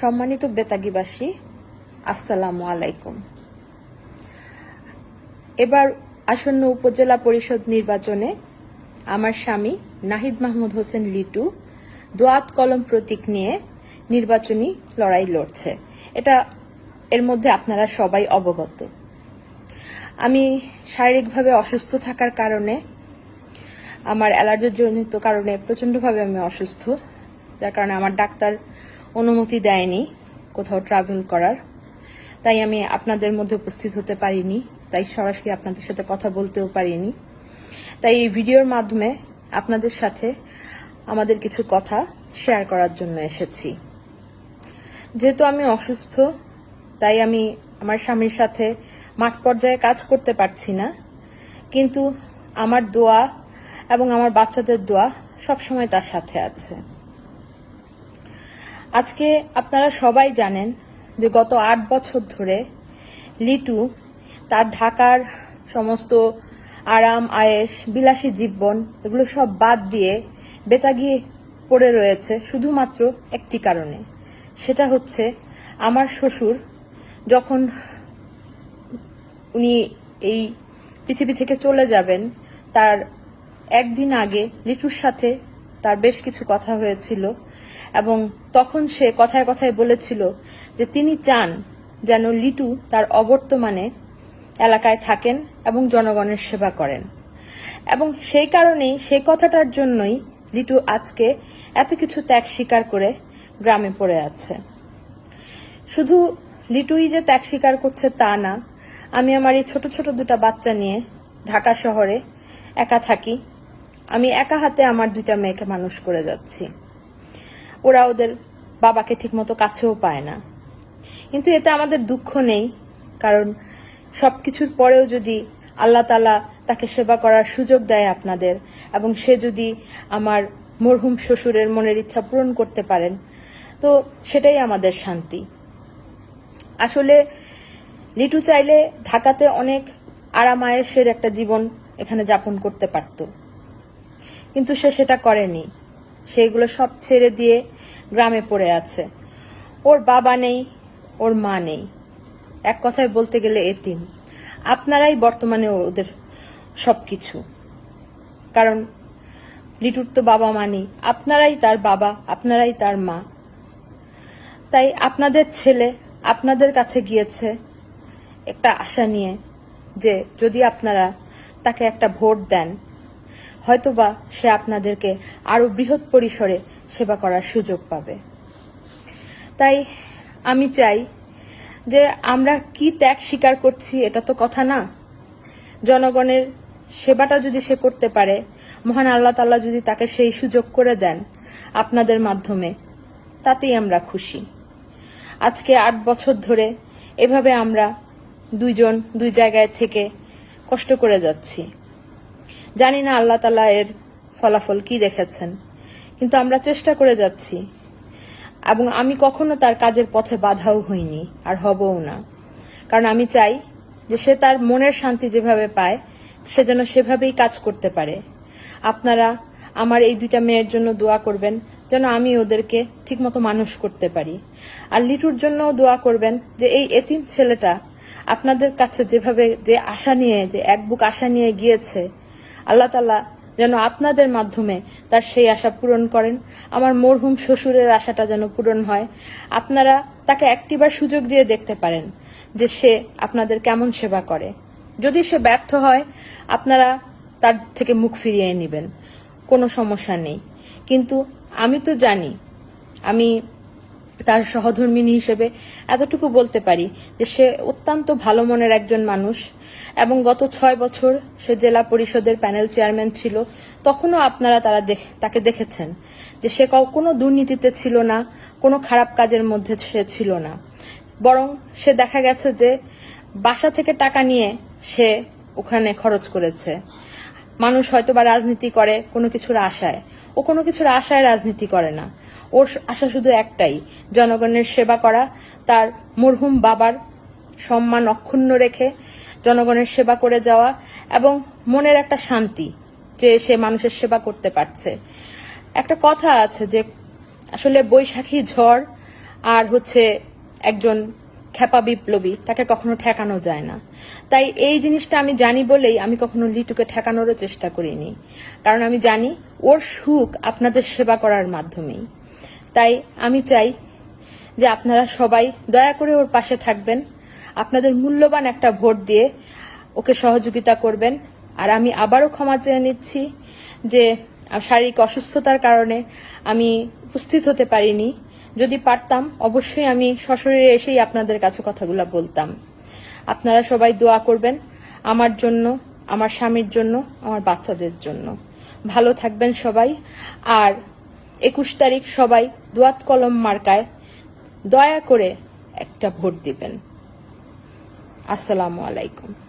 সম্মানিত বেতাগিবাসী, আসসালামু আলাইকুম। এবার আসন্ন উপজেলা পরিষদ নির্বাচনে আমার স্বামী নাহিদ মাহমুদ হোসেন লিটু দোয়াত কলম প্রতীক নিয়ে নির্বাচনী লড়াই লড়ছে। এটা এর মধ্যে আপনারা সবাই অবগত। আমি শারীরিকভাবে অসুস্থ থাকার কারণে, আমার অ্যালার্জিজনিত কারণে প্রচণ্ডভাবে আমি অসুস্থ, যার কারণে আমার ডাক্তার অনুমতি দেয়নি কোথাও ট্রাভেল করার। তাই আমি আপনাদের মধ্যে উপস্থিত হতে পারিনি। তাই সরাসরি আপনাদের সাথে কথা বলতেও পারিনি। তাই এই ভিডিওর মাধ্যমে আপনাদের সাথে আমাদের কিছু কথা শেয়ার করার জন্য এসেছি। যেহেতু আমি অসুস্থ, তাই আমি আমার স্বামীর সাথে মাঠ পর্যায়ে কাজ করতে পারছি না। কিন্তু আমার দোয়া এবং আমার বাচ্চাদের দোয়া সবসময় তার সাথে আছে। আজকে আপনারা সবাই জানেন যে গত আট বছর ধরে লিটু তার ঢাকার সমস্ত আরাম আয়েস বিলাসী জীবন এগুলো সব বাদ দিয়ে বেতাগি পড়ে রয়েছে শুধুমাত্র একটি কারণে। সেটা হচ্ছে আমার শ্বশুর যখন উনি এই পৃথিবী থেকে চলে যাবেন, তার একদিন আগে লিটুর সাথে তার বেশ কিছু কথা হয়েছিল এবং তখন সে কথায় কথায় বলেছিল যে তিনি চান যেন লিটু তার অবর্তমানে এলাকায় থাকেন এবং জনগণের সেবা করেন। এবং সেই কারণেই সেই কথাটার জন্যই লিটু আজকে এত কিছু ত্যাগ স্বীকার করে গ্রামে পড়ে আছে। শুধু লিটুই যে ত্যাগ স্বীকার করছে তা না, আমি আমার এই ছোট ছোট দুটা বাচ্চা নিয়ে ঢাকা শহরে একা থাকি। আমি একা হাতে আমার দুইটা মেয়েকে মানুষ করে যাচ্ছি। ওরা ওদের বাবাকে ঠিকমতো কাছেও পায় না। কিন্তু এতে আমাদের দুঃখ নেই, কারণ সবকিছুর পরেও যদি আল্লাহ তালা তাকে সেবা করার সুযোগ দেয় আপনাদের এবং সে যদি আমার মরহুম শ্বশুরের মনের ইচ্ছা পূরণ করতে পারেন, তো সেটাই আমাদের শান্তি। আসলে লিটু চাইলে ঢাকাতে অনেক আরামায়েসের একটা জীবন এখানে যাপন করতে পারত। কিন্তু সে সেটা করেনি। সেগুলো সব ছেড়ে দিয়ে গ্রামে পড়ে আছে। ওর বাবা নেই, ওর মা নেই। এক কথায় বলতে গেলে এতিম। আপনারাই বর্তমানে ওদের সবকিছু। কারণ লিটুর তো বাবা মা নেই। আপনারাই তার বাবা, আপনারাই তার মা। তাই আপনাদের ছেলে আপনাদের কাছে গিয়েছে একটা আশা নিয়ে যে যদি আপনারা তাকে একটা ভোট দেন হয়তোবা সে আপনাদেরকে আরও বৃহৎ পরিসরে সেবা করার সুযোগ পাবে। তাই আমি চাই যে আমরা কি ত্যাগ স্বীকার করছি এটা তো কথা না। জনগণের সেবাটা যদি সে করতে পারে, মহান আল্লাহ তাল্লাহ যদি তাকে সেই সুযোগ করে দেন আপনাদের মাধ্যমে, তাতেই আমরা খুশি। আজকে আট বছর ধরে এভাবে আমরা দুইজন, দুই জায়গায় থেকে কষ্ট করে যাচ্ছি। জানি না আল্লাহ তালা এর ফলাফল কি রেখেছেন কিন্তু আমরা চেষ্টা করে যাচ্ছি। এবং আমি কখনো তার কাজের পথে বাধাও হইনি, আর হবও না। কারণ আমি চাই যে সে তার মনের শান্তি যেভাবে পায়, সে যেন সেভাবেই কাজ করতে পারে। আপনারা আমার এই দুইটা মেয়ের জন্য দোয়া করবেন, যেন আমি ওদেরকে ঠিকমতো মানুষ করতে পারি। আর লিটুর জন্যও দোয়া করবেন যে এই এতিম ছেলেটা আপনাদের কাছে যেভাবে যে আশা নিয়ে, যে এক বুক আশা নিয়ে গিয়েছে আল্লাহ তালা যেন আপনাদের মাধ্যমে তার সেই আশা পূরণ করেন। আমার মরহুম শ্বশুরের আশাটা যেন পূরণ হয়। আপনারা তাকে একটিবার সুযোগ দিয়ে দেখতে পারেন যে সে আপনাদের কেমন সেবা করে। যদি সে ব্যর্থ হয়, আপনারা তার থেকে মুখ ফিরিয়ে নেবেন। কোনো সমস্যা নেই। কিন্তু আমি তো জানি, আমি তার সহধর্মিনী হিসেবে এতটুকু বলতে পারি যে সে অত্যন্ত ভালো মনের একজন মানুষ এবং গত ছয় বছর সে জেলা পরিষদের প্যানেল চেয়ারম্যান ছিল, তখনও আপনারা তারা তাকে দেখেছেন যে সে কোনো দুর্নীতিতে ছিল না, কোনো খারাপ কাজের মধ্যে সে ছিল না। বরং সে দেখা গেছে যে বাসা থেকে টাকা নিয়ে সে ওখানে খরচ করেছে। মানুষ হয়তো বা রাজনীতি করে কোনো কিছুর আশায়। ও কোনো কিছুর আশায় রাজনীতি করে না। ওর আশা শুধু একটাই, জনগণের সেবা করা, তার মরহুম বাবার সম্মান অক্ষুণ্ণ রেখে জনগণের সেবা করে যাওয়া এবং মনের একটা শান্তি যে সে মানুষের সেবা করতে পারছে। একটা কথা আছে যে আসলে বৈশাখী ঝড় আর হচ্ছে একজন খেপা বিপ্লবী, তাকে কখনো ঠেকানো যায় না। তাই এই জিনিসটা আমি জানি বলেই আমি কখনো লিটুকে ঠেকানোরও চেষ্টা করিনি। কারণ আমি জানি ওর সুখ আপনাদের সেবা করার মাধ্যমেই। তাই আমি চাই যে আপনারা সবাই দয়া করে ওর পাশে থাকবেন, আপনাদের মূল্যবান একটা ভোট দিয়ে ওকে সহযোগিতা করবেন। আর আমি আবারও ক্ষমা চেয়ে নিচ্ছি যে শারীরিক অসুস্থতার কারণে আমি উপস্থিত হতে পারিনি। যদি পারতাম, অবশ্যই আমি সশরীরে এসেই আপনাদের কাছে কথাগুলো বলতাম। আপনারা সবাই দোয়া করবেন আমার জন্য, আমার স্বামীর জন্য, আমার বাচ্চাদের জন্য। ভালো থাকবেন সবাই। আর একুশ তারিখ সবাই দোয়াত কলম মার্কায় দয়া করে একটা ভোট দিবেন। আসসালামু আলাইকুম।